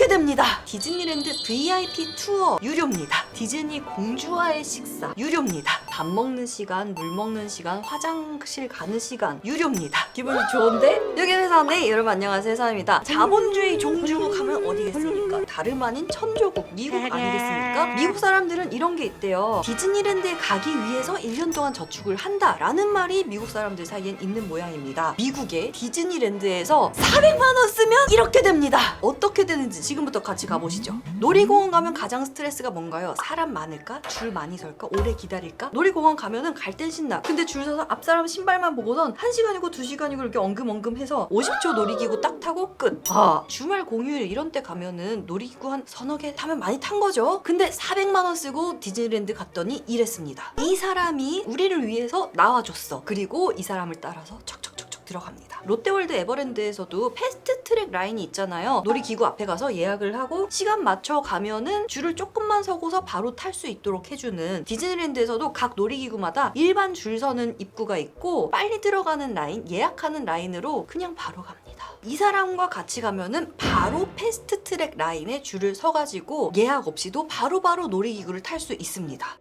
이렇게 됩니다. 디즈니랜드 VIP 투어 유료입니다. 디즈니 공주와의 식사 유료입니다. 밥 먹는 시간, 물 먹는 시간, 화장실 가는 시간 유료입니다. 기분이 좋은데? 여기 회사 네. 여러분 안녕하세요. 회사입니다. 자본주의 종주국 하면 어디겠습니까? 다름 아닌 천조국 미국 아니겠습니까? 미국 사람들은 이런 게 있대요. 디즈니랜드에 가기 위해서 1년 동안 저축을 한다라는 말이 미국 사람들 사이엔 있는 모양입니다. 미국의 디즈니랜드에서 400만 원 쓰면 이렇게 됩니다. 어떻게 되는지 지금부터 같이 가보시죠. 놀이공원 가면 가장 스트레스가 뭔가요? 사람 많을까? 줄 많이 설까? 오래 기다릴까? 놀이 공원 가면은 갈 땐 신나. 근데 줄 서서 앞 사람 신발만 보고선 1시간이고 2시간이고 이렇게 엉금엉금 해서 50초 놀이기구 딱 타고 끝. 아, 주말 공휴일 이런 때 가면은 놀이기구 한 서너 개 타면 많이 탄 거죠. 근데 400만 원 쓰고 디즈니랜드 갔더니 이랬습니다. 이 사람이 우리를 위해서 나와줬어. 그리고 이 사람을 따라서 척척척척 들어갑니다. 롯데월드 에버랜드에서도 패스트 트랙 라인이 있잖아요. 놀이기구 앞에 가서 예약을 하고 시간 맞춰 가면은 줄을 조금만 서고서 바로 탈 수 있도록 해주는 디즈니랜드에서도 각 놀이기구마다 일반 줄 서는 입구가 있고 빨리 들어가는 라인, 예약하는 라인으로 그냥 바로 갑니다. 이 사람과 같이 가면은 바로 패스트 트랙 라인에 줄을 서가지고 예약 없이도 바로바로 놀이기구를 탈 수 있습니다.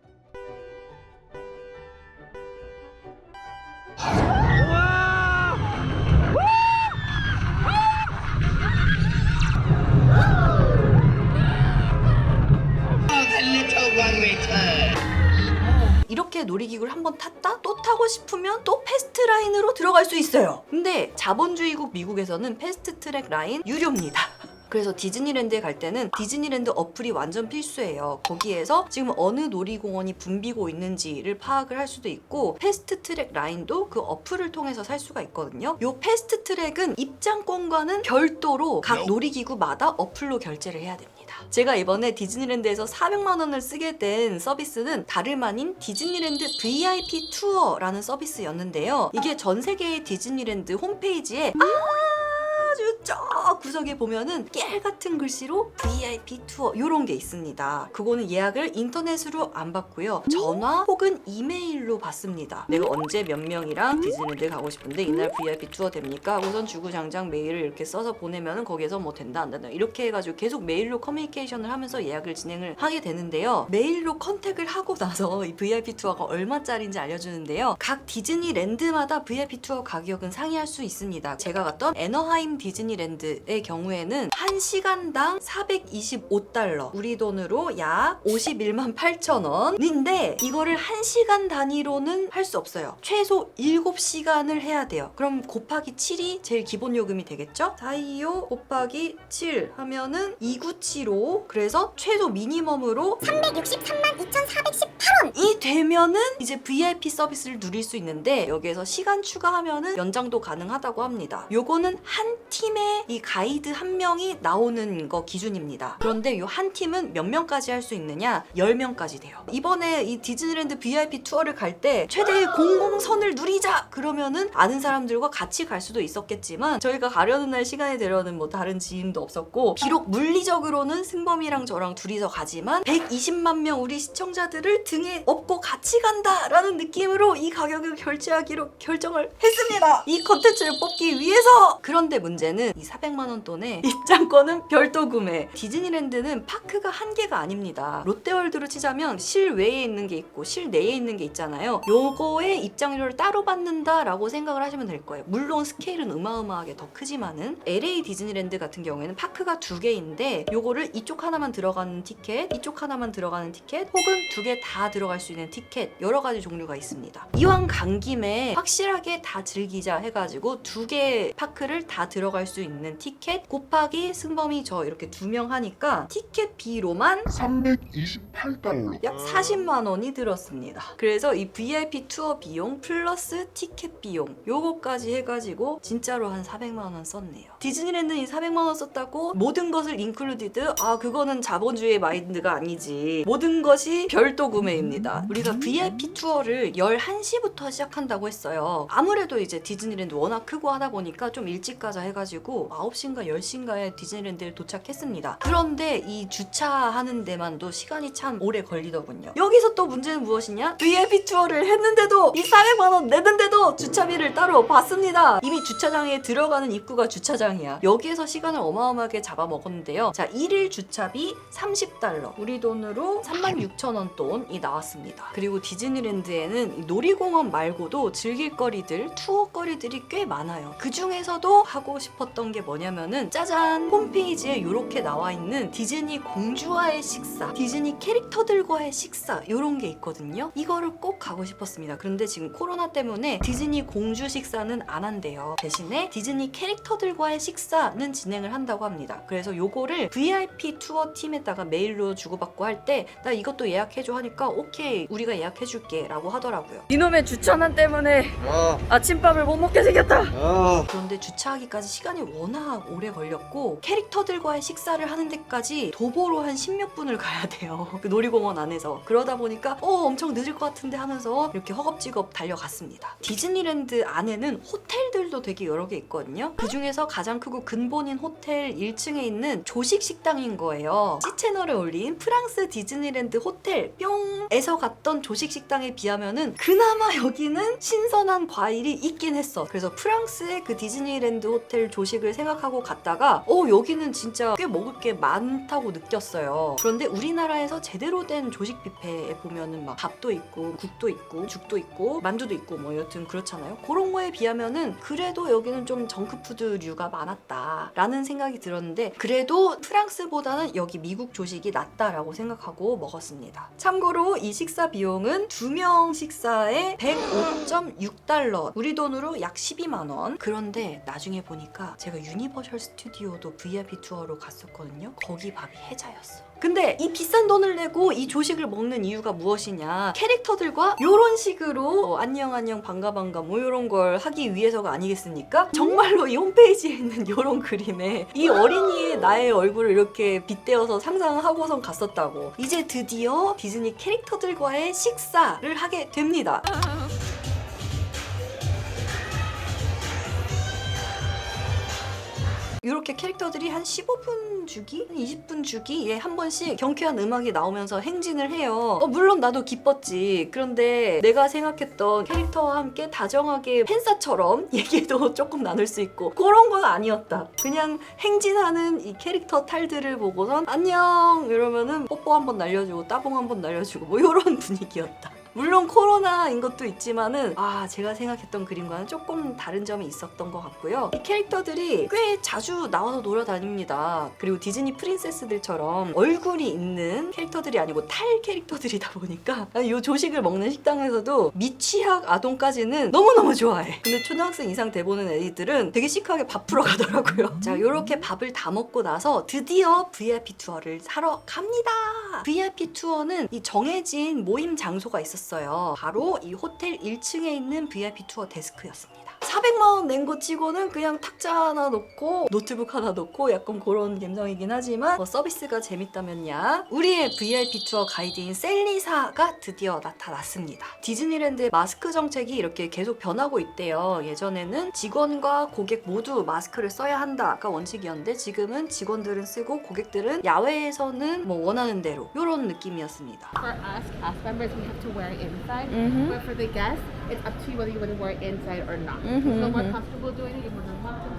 놀이기구를 한 번 탔다 또 타고 싶으면 또 패스트 라인으로 들어갈 수 있어요. 근데 자본주의국 미국에서는 패스트 트랙 라인 유료입니다. 그래서 디즈니랜드에 갈 때는 디즈니랜드 어플이 완전 필수예요. 거기에서 지금 어느 놀이공원이 붐비고 있는지를 파악을 할 수도 있고 패스트 트랙 라인도 그 어플을 통해서 살 수가 있거든요. 요 패스트 트랙은 입장권과는 별도로 각 놀이기구마다 어플로 결제를 해야 됩니다. 제가 이번에 디즈니랜드에서 400만 원을 쓰게 된 서비스는 다름 아닌 디즈니랜드 VIP 투어라는 서비스였는데요. 이게 전 세계의 디즈니랜드 홈페이지에 아주 저 구석에 보면은 깨알 같은 글씨로 VIP 투어 이런 게 있습니다. 그거는 예약을 인터넷으로 안 받고요. 전화 혹은 이메일로 받습니다. 내가 언제 몇 명이랑 디즈니랜드 가고 싶은데 이날 VIP 투어 됩니까? 우선 주구장창 메일을 이렇게 써서 보내면은 거기에서 뭐 된다 안 된다 이렇게 해가지고 계속 메일로 커뮤니케이션을 하면서 예약을 진행을 하게 되는데요. 메일로 컨택을 하고 나서 이 VIP 투어가 얼마짜리인지 알려주는데요. 각 디즈니랜드마다 VIP 투어 가격은 상이할 수 있습니다. 제가 갔던 애너하임 디즈니랜드 의 경우에는 1시간당 425달러 우리 돈으로 약 51만 8천 원인데 이거를 1시간 단위로는 할 수 없어요. 최소 7시간을 해야 돼요. 그럼 곱하기 7이 제일 기본 요금이 되겠죠? 425 곱하기 7 하면은 2975 그래서 최소 미니멈으로 363만 2,418원. 이 되면은 이제 VIP 서비스를 누릴 수 있는데 여기에서 시간 추가하면은 연장도 가능하다고 합니다. 요거는 한 팀에 이 가이드 한 명이 나오는 거 기준입니다. 그런데 요한 팀은 몇 명까지 할 수 있느냐? 10명까지 돼요. 이번에 이 디즈니랜드 VIP 투어를 갈 때 최대의 공공선을 누리자! 그러면은 아는 사람들과 같이 갈 수도 있었겠지만 저희가 가려는 날 시간에 되려는 뭐 다른 지인도 없었고 비록 물리적으로는 승범이랑 저랑 둘이서 가지만 120만 명 우리 시청자들을 등에 업고 같이 간다라는 느낌으로 이 가격을 결제하기로 결정을 했습니다. 이 컨텐츠를 뽑기 위해서. 그런데 문제는 이 400만 원 돈에 입장권은 별도 구매. 디즈니랜드는 파크가 한 개가 아닙니다. 롯데월드로 치자면 실외에 있는 게 있고 실내에 있는 게 있잖아요. 요거의 입장료를 따로 받는다라고 생각을 하시면 될 거예요. 물론 스케일은 어마어마하게 더 크지만은 LA 디즈니랜드 같은 경우에는 파크가 두 개인데 요거를 이쪽 하나만 들어가는 티켓, 이쪽 하나만 들어가는 티켓, 혹은 두 개 다 들어갈 수 있는 티켓 여러 가지 종류가 있습니다. 이왕 간 김에 확실하게 다 즐기자 해가지고 두 개 파크를 다 들어갈 수 있는 티켓 곱하기 승범이 저 이렇게 두 명 하니까 티켓 비로만 328달러. 약 40만 원이 들었습니다. 그래서 이 VIP 투어 비용 플러스 티켓 비용 요거까지 해가지고 진짜로 한 400만 원 썼네요. 디즈니랜드는 이 400만 원 썼다고 모든 것을 인클루디드 아 그거는 자본주의 마인드가 아니지. 모든 것이 별도 구매입니다. 우리가 VIP 투어를 11시부터 시작한다고 했어요. 아무래도 이제 디즈니랜드 워낙 크고 하다 보니까 좀 일찍 가자 해가지고 9시 9시인가 10시인가에 디즈니랜드에 도착했습니다. 그런데 이 주차하는 데만도 시간이 참 오래 걸리더군요. 여기서 또 문제는 무엇이냐? VIP 투어를 했는데도 이 400만 원 내는데도 주차비를 따로 받습니다. 이미 주차장에 들어가는 입구가 주차장이야. 여기에서 시간을 어마어마하게 잡아먹었는데요. 자, 1일 주차비 30달러. 우리 돈으로 36,000원 돈이 나왔습니다. 그리고 디즈니랜드에는 이 놀이공원 말고도 즐길 거리들, 투어 거리들이 꽤 많아요. 그 중에서도 하고 싶었던 게 뭐냐 면은 짜잔! 홈페이지에 이렇게 나와 있는 디즈니 공주와의 식사, 디즈니 캐릭터들과의 식사 이런 게 있거든요. 이거를 꼭 가고 싶었습니다. 그런데 지금 코로나 때문에 디즈니 공주 식사는 안 한대요. 대신에 디즈니 캐릭터들과의 식사는 진행을 한다고 합니다. 그래서 요거를 VIP 투어 팀에다가 메일로 주고받고 할 때 나 이것도 예약해줘 하니까 오케이 우리가 예약해줄게 라고 하더라고요. 이놈의 주차난 때문에 아, 아침밥을 못 먹게 생겼다. 아. 그런데 주차하기까지 시간이 워낙 오래 걸렸고 캐릭터들과의 식사를 하는 데까지 도보로 한 십몇 분을 가야 돼요. 그 놀이공원 안에서. 그러다 보니까 어 엄청 늦을 것 같은데 하면서 이렇게 허겁지겁 달려갔습니다. 디즈니랜드 안에는 호텔들도 되게 여러 개 있거든요. 그 중에서 가장 크고 근본인 호텔 1층에 있는 조식 식당인 거예요. C 채널에 올린 프랑스 디즈니랜드 호텔 뿅에서 갔던 조식 식당에 비하면은 그나마 여기는 신선한 과일이 있긴 했어. 그래서 프랑스의 그 디즈니랜드 호텔 조식을 생각하고 갔다가 어 여기는 진짜 꽤 먹을 게 많다고 느꼈어요. 그런데 우리나라에서 제대로 된 조식 뷔페에 보면은 막 밥도 있고 국도 있고 죽도 있고 만두도 있고 뭐 여튼 그렇잖아요. 그런 거에 비하면은 그래도 여기는 좀 정크푸드류가 많았다라는 생각이 들었는데 그래도 프랑스보다는 여기 미국 조식이 낫다라고 생각하고 먹었습니다. 참고로 이 식사 비용은 두 명 식사에 105.6달러 우리 돈으로 약 12만 원 그런데 나중에 보니까 제가 유니 버셜 스튜디오도 VIP 투어로 갔었거든요. 거기 밥이 해자였어. 근데 이 비싼 돈을 내고 이 조식을 먹는 이유가 무엇이냐? 캐릭터들과 요런 식으로 어, 안녕 안녕 반가 반가 뭐 요런 걸 하기 위해서가 아니겠습니까? 정말로 이 홈페이지에 있는 요런 그림에 이 어린이의 나의 얼굴을 이렇게 빗대어서 상상하고선 갔었다고. 이제 드디어 디즈니 캐릭터들과의 식사를 하게 됩니다 이렇게 캐릭터들이 한 15분 주기, 한 20분 주기에 한 번씩 경쾌한 음악이 나오면서 행진을 해요. 어, 물론 나도 기뻤지. 그런데 내가 생각했던 캐릭터와 함께 다정하게 팬사처럼 얘기도 조금 나눌 수 있고 그런 건 아니었다. 그냥 행진하는 이 캐릭터 탈들을 보고선 안녕 이러면은 뽀뽀 한 번 날려주고 따봉 한 번 날려주고 뭐 이런 분위기였다. 물론 코로나인 것도 있지만은 아 제가 생각했던 그림과는 조금 다른 점이 있었던 것 같고요. 이 캐릭터들이 꽤 자주 나와서 놀아다닙니다. 그리고 디즈니 프린세스들처럼 얼굴이 있는 캐릭터들이 아니고 탈 캐릭터들이다 보니까 이 조식을 먹는 식당에서도 미취학 아동까지는 너무너무 좋아해. 근데 초등학생 이상 돼 보는 애들은 되게 시크하게 밥 풀어 가더라고요. 자 이렇게 밥을 다 먹고 나서 드디어 VIP 투어를 사러 갑니다. VIP 투어는 이 정해진 모임 장소가 있었어요. 바로 이 호텔 1층에 있는 VIP 투어 데스크였습니다. 400만 원 낸 거 치고는 그냥 탁자 하나 놓고 노트북 하나 놓고 약간 그런 감성이긴 하지만 뭐 서비스가 재밌다면야 우리의 VIP 투어 가이드인 셀리사가 드디어 나타났습니다. 디즈니랜드의 마스크 정책이 이렇게 계속 변하고 있대요. 예전에는 직원과 고객 모두 마스크를 써야 한다가 원칙이었는데 지금은 직원들은 쓰고 고객들은 야외에서는 뭐 원하는 대로 이런 느낌이었습니다. For us cast members, we have to wear inside. But for the guests, it's up to you whether you want to wear inside or not. Mhm, If you feel more mhm. comfortable doing it, you're more than welcome to.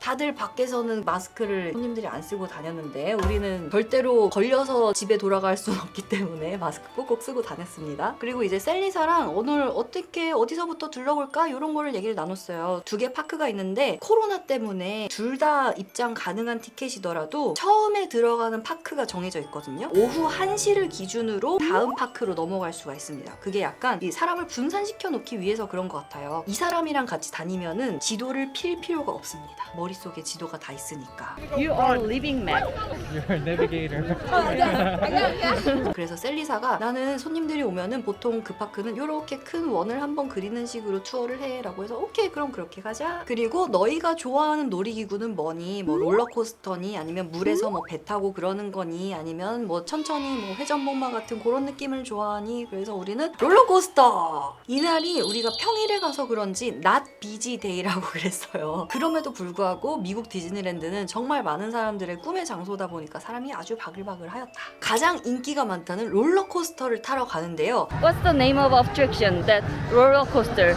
다들 밖에서는 마스크를 손님들이 안 쓰고 다녔는데 우리는 절대로 걸려서 집에 돌아갈 수는 없기 때문에 마스크 꼭꼭 쓰고 다녔습니다. 그리고 이제 셀리사랑 오늘 어떻게 어디서부터 둘러볼까 이런 거를 얘기를 나눴어요. 두 개 파크가 있는데 코로나 때문에 둘 다 입장 가능한 티켓이더라도 처음에 들어가는 파크가 정해져 있거든요. 오후 1시를 기준으로 다음 파크로 넘어갈 수가 있습니다. 그게 약간 이 사람을 분산 시켜 놓기 위해서 그런 것 같아요. 이 사람이랑 같이 다니면은 지도를 필 필요가 없습니다. 머릿속에 지도가 다 있으니까. You are living map. You're a navigator. 그래서 셀리사가 나는 손님들이 오면은 보통 그 파크는 이렇게 큰 원을 한번 그리는 식으로 투어를 해라고 해서 오케이 그럼 그렇게 가자. 그리고 너희가 좋아하는 놀이기구는 뭐니? 뭐 롤러코스터니 아니면 물에서 뭐 배 타고 그러는 거니 아니면 뭐 천천히 뭐 회전목마 같은 그런 느낌을 좋아하니? 그래서 우리는 롤러코스터 이날이 우리가 평일에 가서 그런지 not busy day라고 그랬어요. 그럼에도 불구하고 미국 디즈니랜드는 정말 많은 사람들의 꿈의 장소다 보니까 사람이 아주 바글바글하였다. 가장 인기가 많다는 롤러코스터를 타러 가는데요. What's the name of attraction that roller coaster?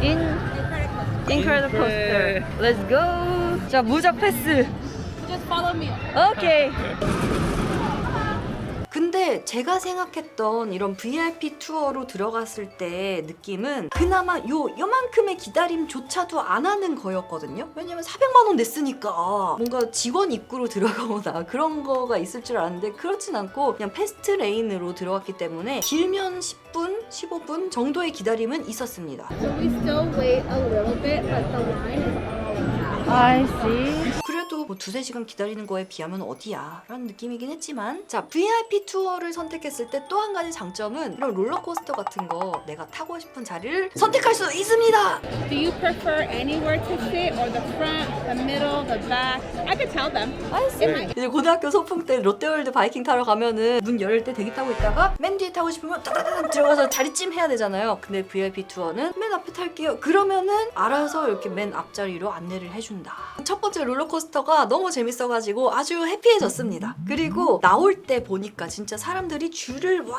In Incredible Coaster. Let's go. 자 무적 패스. Just follow me. 오케이. 근데 제가 생각했던 이런 VIP 투어로 들어갔을 때 느낌은 그나마 요 요만큼의 기다림조차도 안 하는 거였거든요. 왜냐면 400만 원 냈으니까 뭔가 직원 입구로 들어가거나 그런 거가 있을 줄 알았는데 그렇진 않고 그냥 패스트 레인으로 들어갔기 때문에 길면 10분, 15분 정도의 기다림은 있었습니다. So we still wait a little bit, but the line is all. I see. 두세 시간 기다리는 거에 비하면 어디야? 라는 느낌이긴 했지만 자 VIP 투어를 선택했을 때 또 한 가지 장점은 이런 롤러코스터 같은 거 내가 타고 싶은 자리를 선택할 수 있습니다! Do you prefer anywhere to sit or the front, the middle, the back? I could tell them. It might 이제 고등학교 소풍 때 롯데월드 바이킹 타러 가면은 문 열릴 때 대기 타고 있다가 맨 뒤에 타고 싶으면 따다다닥 들어가서 자리찜 해야 되잖아요. 근데 VIP 투어는 맨 앞에 탈게요. 그러면은 알아서 이렇게 맨 앞자리로 안내를 해준다. 첫 번째 롤러코스터가 너무 재밌어가지고 아주 해피해졌습니다 그리고 나올 때 보니까 진짜 사람들이 줄을 와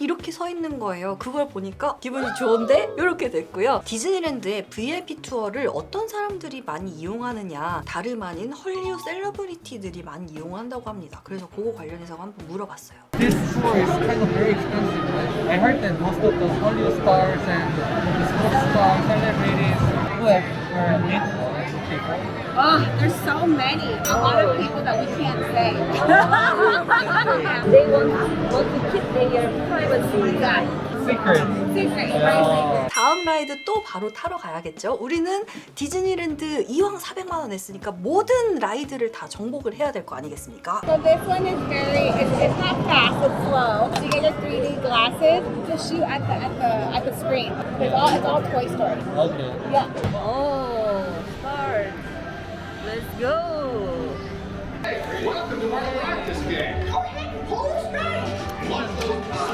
이렇게 서 있는 거예요. 그걸 보니까 기분이 좋은데 이렇게 됐고요. 디즈니랜드의 VIP 투어를 어떤 사람들이 많이 이용하느냐 다름 아닌 헐리우드 셀러브리티들이 많이 이용한다고 합니다. 그래서 그거 관련해서 한번 물어봤어요. This tour is kind of very expensive. I heard that most of the Hollywood stars and the sports stars, celebrities, who have people. Oh, there's so many. A lot of people that we can't say. They want want to keep their privacy. yeah. Secret. Secret. Yeah. 다음 라이드 또 바로 타러 가야겠죠. 우리는 디즈니랜드 이왕 400만 원 냈으니까 모든 라이드를 다 정복을 해야 될 거 아니겠습니까? So this one is very, it's, it's not fast, it's slow. So you get your 3D glasses to shoot at the at the at the screen. It's all it's all Toy Story. Okay. Yeah. Oh, start. Let's go.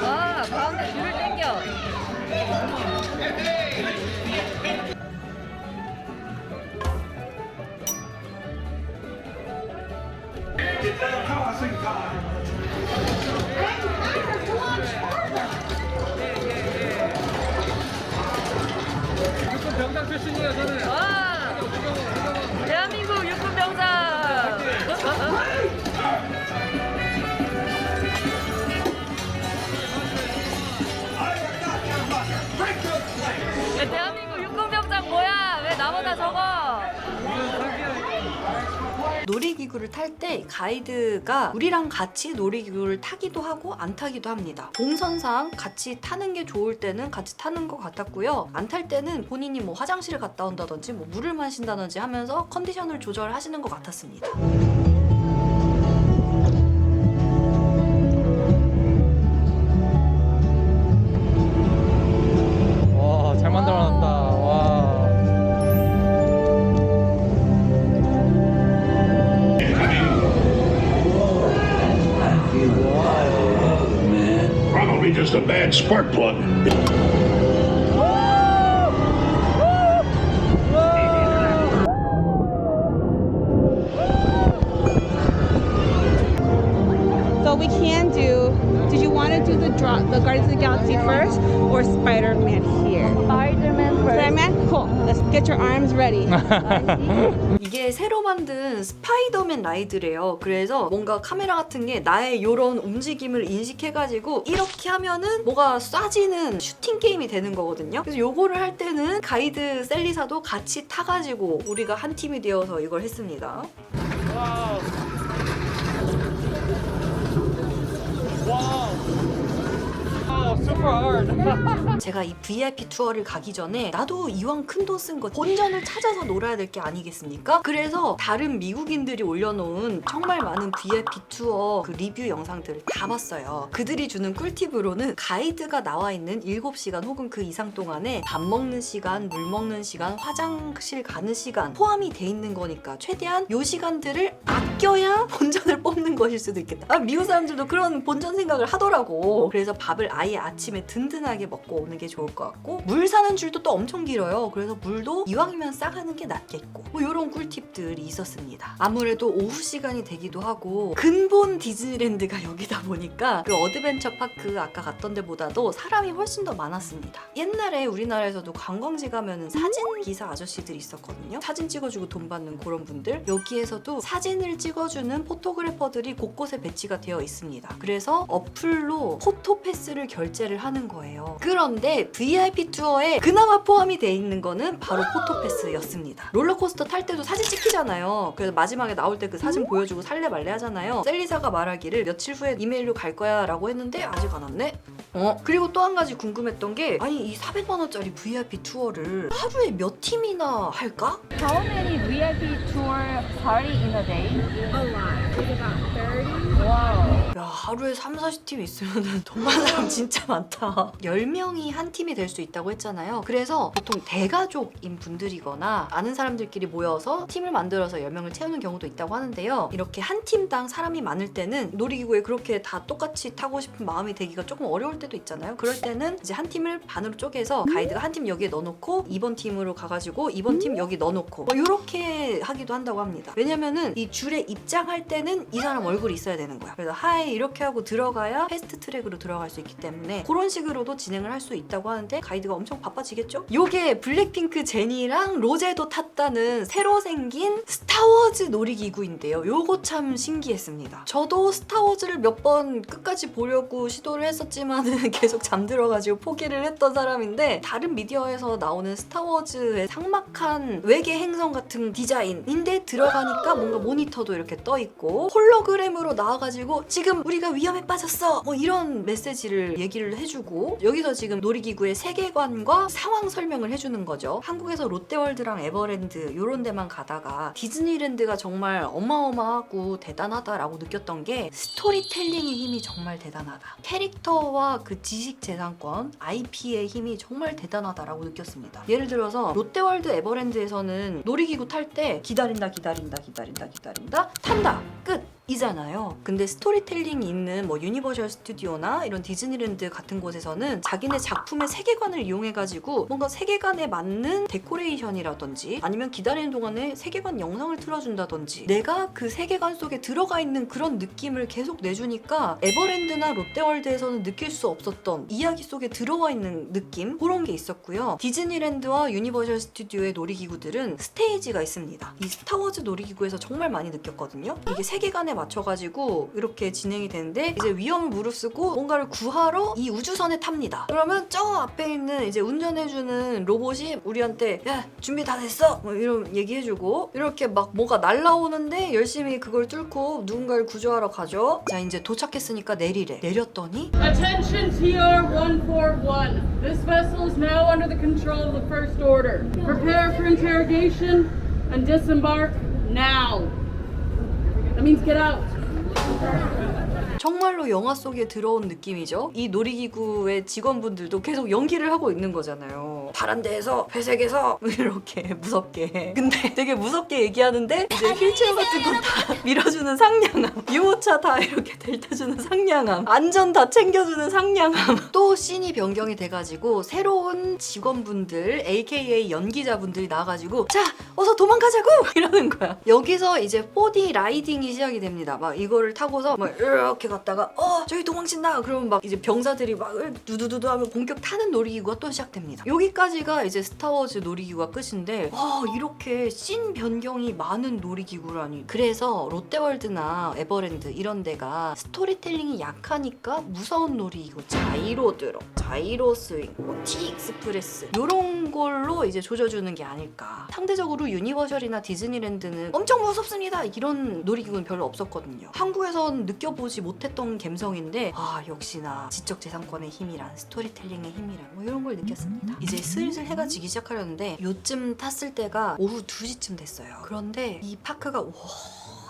아, 가운데 줄을 당겨. 육군 가이드가 우리랑 같이 놀이기구를 타기도 하고 안 타기도 합니다. 동선상 같이 타는 게 좋을 때는 같이 타는 것 같았고요. 안 탈 때는 본인이 뭐 화장실을 갔다 온다든지 뭐 물을 마신다든지 하면서 컨디션을 조절하시는 것 같았습니다. Probably just a bad spark plug. So we can do. Did you want to do the draw, the Guardians of the Galaxy first, or Spider-Man here? Spider-Man first. Spider-Man, cool. Let's get your arms ready. 스파이더맨 라이드래요. 그래서 뭔가 카메라 같은 게 나의 이런 움직임을 인식해가지고 이렇게 하면은 뭐가 쏴지는 슈팅 게임이 되는 거거든요. 그래서 요거를 할 때는 가이드 셀리사도 같이 타가지고 우리가 한 팀이 되어서 이걸 했습니다. 와우. 와우. 제가 이 VIP 투어를 가기 전에 나도 이왕 큰 돈 쓴 거 본전을 찾아서 놀아야 될 게 아니겠습니까? 그래서 다른 미국인들이 올려놓은 정말 많은 VIP 투어 그 리뷰 영상들을 다 봤어요. 그들이 주는 꿀팁으로는 가이드가 나와 있는 7시간 혹은 그 이상 동안에 밥 먹는 시간, 물 먹는 시간, 화장실 가는 시간 포함이 돼 있는 거니까 최대한 요 시간들을 아껴야 본전을 뽑는 것일 수도 있겠다. 아, 미국 사람들도 그런 본전 생각을 하더라고. 그래서 밥을 아예 아침 아침에 든든하게 먹고 오는 게 좋을 것 같고 물 사는 줄도 또 엄청 길어요. 그래서 물도 이왕이면 싸가는 게 낫겠고 뭐 이런 꿀팁들이 있었습니다. 아무래도 오후 시간이 되기도 하고 근본 디즈니랜드가 여기다 보니까 그 어드벤처 파크 아까 갔던 데보다도 사람이 훨씬 더 많았습니다. 옛날에 우리나라에서도 관광지 가면은 사진 기사 아저씨들이 있었거든요. 사진 찍어주고 돈 받는 그런 분들 여기에서도 사진을 찍어주는 포토그래퍼들이 곳곳에 배치가 되어 있습니다. 그래서 어플로 포토 패스를 결제를 하는 거예요. 그런데 VIP 투어에 그나마 포함이 돼 있는 거는 바로 포토 패스였습니다. 롤러코스터 탈 때도 사진 찍히잖아요. 그래서 마지막에 나올 때 그 사진 보여주고 살래 말래 하잖아요. 셀리사가 말하기를 며칠 후에 이메일로 갈 거야 라고 했는데 아직 안 왔네. 어 그리고 또 한 가지 궁금했던 게 아니 이 400만 원짜리 VIP 투어를 하루에 몇 팀이나 할까? How many VIP tour party in a day? A lot. It's about 30. Wow. 야 하루에 3, 40팀 있으면 돈 많은 사람 진짜 많다. 10명이 한 팀이 될 수 있다고 했잖아요. 그래서 보통 대가족인 분들이거나 아는 사람들끼리 모여서 팀을 만들어서 10명을 채우는 경우도 있다고 하는데요. 이렇게 한 팀당 사람이 많을 때는 놀이기구에 그렇게 다 똑같이 타고 싶은 마음이 되기가 조금 어려울 때도 있잖아요. 그럴 때는 이제 한 팀을 반으로 쪼개서 가이드가 한 팀 여기에 넣어놓고 2번 팀으로 가가지고 2번 팀 여기 넣어놓고 뭐 이렇게 하기도 한다고 합니다. 왜냐면은 이 줄에 입장할 때는 이 사람 얼굴이 있어야 되는 거야. 그래서 하이 이렇게 하고 들어가야 패스트 트랙으로 들어갈 수 있기 때문에 그런 식으로도 진행을 할 수 있다고 하는데 가이드가 엄청 바빠지겠죠? 요게 블랙핑크 제니랑 로제도 탔다는 새로 생긴 스타워즈 놀이기구인데요 요거 참 신기했습니다 저도 스타워즈를 몇 번 끝까지 보려고 시도를 했었지만은 계속 잠들어가지고 포기를 했던 사람인데 다른 미디어에서 나오는 스타워즈의 삭막한 외계 행성 같은 디자인인데 들어가니까 뭔가 모니터도 이렇게 떠 있고 홀로그램으로 나와가지고 지금 우리가 위험에 빠졌어. 뭐 이런 메시지를 얘기를 해주고 여기서 지금 놀이기구의 세계관과 상황 설명을 해주는 거죠. 한국에서 롯데월드랑 에버랜드 이런 데만 가다가 디즈니랜드가 정말 어마어마하고 대단하다라고 느꼈던 게 스토리텔링의 힘이 정말 대단하다. 캐릭터와 그 지식 재산권 IP의 힘이 정말 대단하다라고 느꼈습니다. 예를 들어서 롯데월드 에버랜드에서는 놀이기구 탈 때 기다린다 기다린다 기다린다 기다린다 탄다 끝 이잖아요. 근데 스토리텔링이 있는 뭐 유니버셜 스튜디오나 이런 디즈니랜드 같은 곳에서는 자기네 작품의 세계관을 이용해가지고 뭔가 세계관에 맞는 데코레이션이라든지 아니면 기다리는 동안에 세계관 영상을 틀어준다든지 내가 그 세계관 속에 들어가 있는 그런 느낌을 계속 내주니까 에버랜드나 롯데월드에서는 느낄 수 없었던 이야기 속에 들어와 있는 느낌 그런 게 있었고요. 디즈니랜드와 유니버셜 스튜디오의 놀이기구들은 스테이지가 있습니다. 이 스타워즈 놀이기구에서 정말 많이 느꼈거든요. 이게 세계관에 맞춰가지고 이렇게 진행이 되는데 이제 위험을 무릅쓰고 뭔가를 구하러 이 우주선에 탑니다. 그러면 저 앞에 있는 이제 운전해주는 로봇이 우리한테 야 준비 다 됐어 뭐 이런 얘기해주고 이렇게 막 뭐가 날라오는데 열심히 그걸 뚫고 누군가를 구조하러 가죠. 자 이제 도착했으니까 내리래. 내렸더니 Attention TR-141. This vessel is now under the control of the First Order. Prepare for interrogation and disembark now. That means get out. 정말로 영화 속에 들어온 느낌이죠. 이 놀이기구의 직원분들도 계속 연기를 하고 있는 거잖아요. 파란 데에서 회색에서 이렇게 무섭게. 근데 되게 무섭게 얘기하는데 이제 휠체어 같은 거다 밀어주는 상냥함, 유모차 다 이렇게 델타주는 상냥함, 안전 다 챙겨주는 상냥함. 또 씬이 변경이 돼가지고 새로운 직원분들, AKA 연기자분들이 나와가지고 자 어서 도망가자고 이러는 거야. 여기서 이제 4D 라이딩이 시작이 됩니다. 막 이거를 타고서 막 이렇게 갔다가 어 저기 도망친다. 그러면 막 이제 병사들이 막 두두두두 하면 본격 타는 놀이기구가 또 시작됩니다. 여기까지가 이제 스타워즈 놀이기구가 끝인데 와 이렇게 씬 변경이 많은 놀이기구라니. 그래서 롯데월드나 에버랜드 이런 데가 스토리텔링이 약하니까 무서운 놀이기구 자이로 드롭, 자이로 스윙, 뭐 T 익스프레스 이런 걸로 이제 조져주는 게 아닐까. 상대적으로 유니버셜이나 디즈니랜드는 엄청 무섭습니다 이런 놀이기구는 별로 없었거든요. 한국에선 느껴보지 못 했던 감성인데 아 역시나 지적재산권의 힘이란 스토리텔링의 힘이란 뭐 이런 걸 느꼈습니다. 이제 슬슬 해가 지기 시작하려는데 요쯤 탔을 때가 오후 2시쯤 됐어요. 그런데 이 파크가 와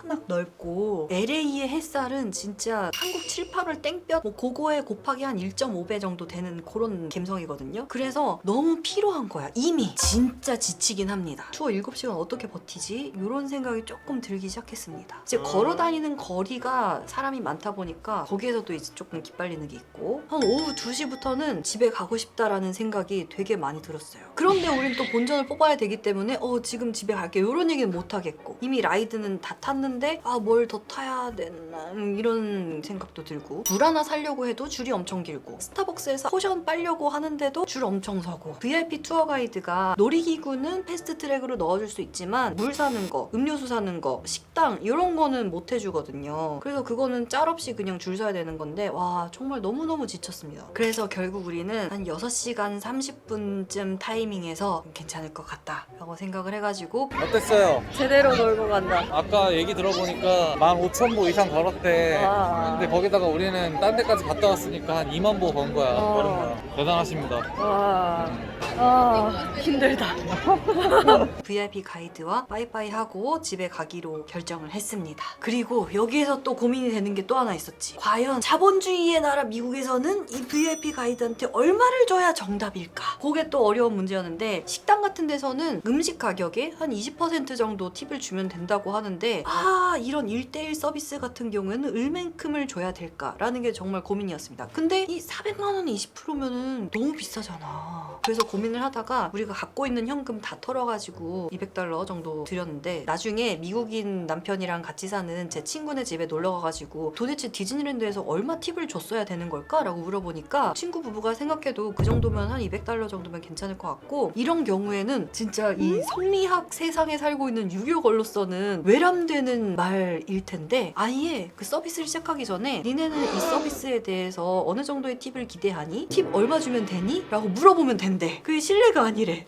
워낙 넓고 LA의 햇살은 진짜 한국 7, 8월 땡볕 뭐 그거에 곱하기 한 1.5배 정도 되는 그런 감성이거든요. 그래서 너무 피로한 거야. 이미 진짜 지치긴 합니다. 투어 7시간 어떻게 버티지? 이런 생각이 조금 들기 시작했습니다. 이제 걸어 다니는 거리가 사람이 많다 보니까 거기에서도 이제 조금 기빨리는 게 있고 한 오후 2시부터는 집에 가고 싶다라는 생각이 되게 많이 들었어요. 그런데 우린 또 본전을 뽑아야 되기 때문에 어 지금 집에 갈게 이런 얘기는 못 하겠고 이미 라이드는 다 탔는데 아 뭘 더 타야 되나? 음, 이런 생각도 들고. 물 하나 사려고 해도 줄이 엄청 길고. 스타벅스에서 포션 빨려고 하는데도 줄 엄청 서고. VIP 투어 가이드가 놀이기구는 패스트 트랙으로 넣어줄 수 있지만 물 사는 거 음료수 사는 거 식당 이런 거는 못 해주거든요. 그래서 그거는 짤 없이 그냥 줄 서야 되는 건데 와 정말 너무너무 지쳤습니다. 그래서 결국 우리는 한 6시간 30분쯤 타이밍에서 괜찮을 것 같다 라고 생각을 해가지고 어땠어요? 제대로 놀고 간다. 아까 얘기 들어보니까 15,000보 이상 걸었대. 와. 근데 거기다가 우리는 딴 데까지 갔다 왔으니까 한 2만 보 건 거야. 어. 대단하십니다. 와, 아 힘들다. VIP 가이드와 빠이빠이 하고 집에 가기로 결정을 했습니다. 그리고 여기에서 또 고민이 되는 게 또 하나 있었지. 과연 자본주의의 나라 미국에서는 이 VIP 가이드한테 얼마를 줘야 정답일까? 그게 또 어려운 문제였는데 식당 같은 데서는 음식 가격에 한 20% 정도 팁을 주면 된다고 하는데 아 이런 1대1 서비스 같은 경우에는 얼만큼을 줘야 될까라는 게 정말 고민이었습니다. 근데 이 400만 원이 20%면은 너무 비싸잖아. 그래서 고민을 하다가 우리가 갖고 있는 현금 다 털어가지고 200달러 정도 드렸는데 나중에 미국인 남편이랑 같이 사는 제 친구네 집에 놀러 가가지고 도대체 디즈니랜드에서 얼마 팁을 줬어야 되는 걸까? 라고 물어보니까 친구 부부가 생각해도 그 정도면 한 200달러 정도면 괜찮을 것 같고 이런 경우에는 진짜 이 성리학 세상에 살고 있는 유교걸로서는 외람되는 말일 텐데 아예 그 서비스를 시작하기 전에 니네는 이 서비스에 대해서 어느 정도의 팁을 기대하니? 팁 얼마 주면 되니? 라고 물어보면 된대. 그게 신뢰가 아니래.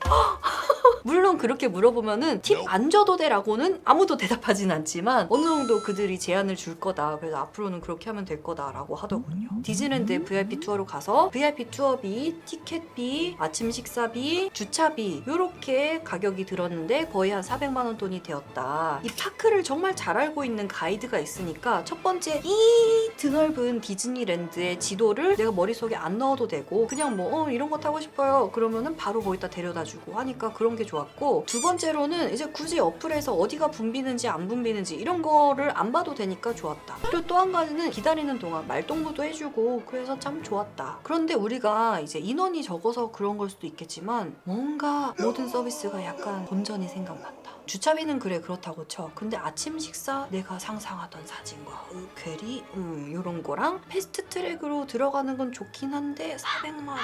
물론 그렇게 물어보면은 팁 안 줘도 돼라고는 아무도 대답하진 않지만 어느 정도 그들이 제안을 줄 거다. 그래서 앞으로는 그렇게 하면 될 거다라고 하더군요. 디즈니랜드 VIP 투어로 가서 VIP 투어비, 티켓비, 아침 식사비, 주차비 이렇게 가격이 들었는데 거의 한 400만 원 돈이 되었다. 이 파크를 정말 잘 알고 있는 가이드가 있으니까 첫 번째 이 드넓은 디즈니랜드의 지도를 내가 머릿속에 안 넣어도 되고 그냥 뭐 어, 이런 거 타고 싶어요. 그러면은 바로 거기다 데려다 주고 하니까 그런 게 좋았고 두 번째로는 이제 굳이 어플에서 어디가 붐비는지 안 붐비는지 이런 거를 안 봐도 되니까 좋았다. 그리고 또 한 가지는 기다리는 동안 말동무도 해주고 그래서 참 좋았다. 그런데 우리가 이제 인원이 적어서 그런 걸 수도 있겠지만 뭔가 모든 서비스가 약간 본전이 생각났다. 주차비는 그래 그렇다고 쳐. 근데 아침 식사 내가 상상하던 사진과 음, 괴리 음, 이런 거랑 패스트 트랙으로 들어가는 건 좋긴 한데 400만 원.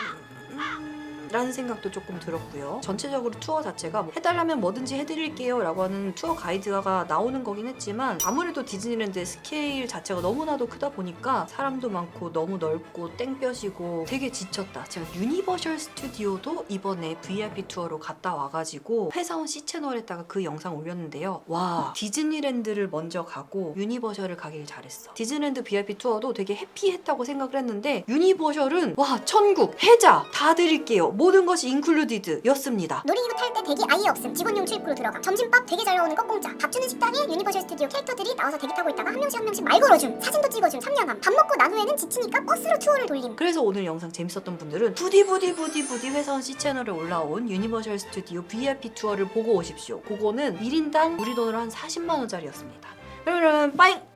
음. 라는 생각도 조금 들었고요. 전체적으로 투어 자체가 뭐 해달라면 뭐든지 해드릴게요 라고 하는 투어 가이드가 나오는 거긴 했지만 아무래도 디즈니랜드의 스케일 자체가 너무나도 크다 보니까 사람도 많고 너무 넓고 땡볕이고 되게 지쳤다. 제가 유니버셜 스튜디오도 이번에 VIP 투어로 갔다 와가지고 회사원 C 채널에다가 그 영상 올렸는데요. 와 디즈니랜드를 먼저 가고 유니버셜을 가길 잘했어. 디즈니랜드 VIP 투어도 되게 해피했다고 생각을 했는데 유니버셜은 와 천국 해자 다 드릴게요. 모든 것이 인클루디드 였습니다. 놀이기구 탈 때 대기 아예 없음 직원용 출입구로 들어가 점심밥 되게 잘 나오는 거 공짜 밥 주는 식당에 유니버셜 스튜디오 캐릭터들이 나와서 대기 타고 있다가 한 명씩 한 명씩 말 걸어줌 사진도 찍어줌 삼년함 밥 먹고 난 후에는 지치니까 버스로 투어를 돌림 그래서 오늘 영상 재밌었던 분들은 부디 부디 부디 부디 회사원 C 채널에 올라온 유니버셜 스튜디오 VIP 투어를 보고 오십시오. 그거는 1인당 우리 돈으로 한 40만 원짜리였습니다. 그러면 빠잉!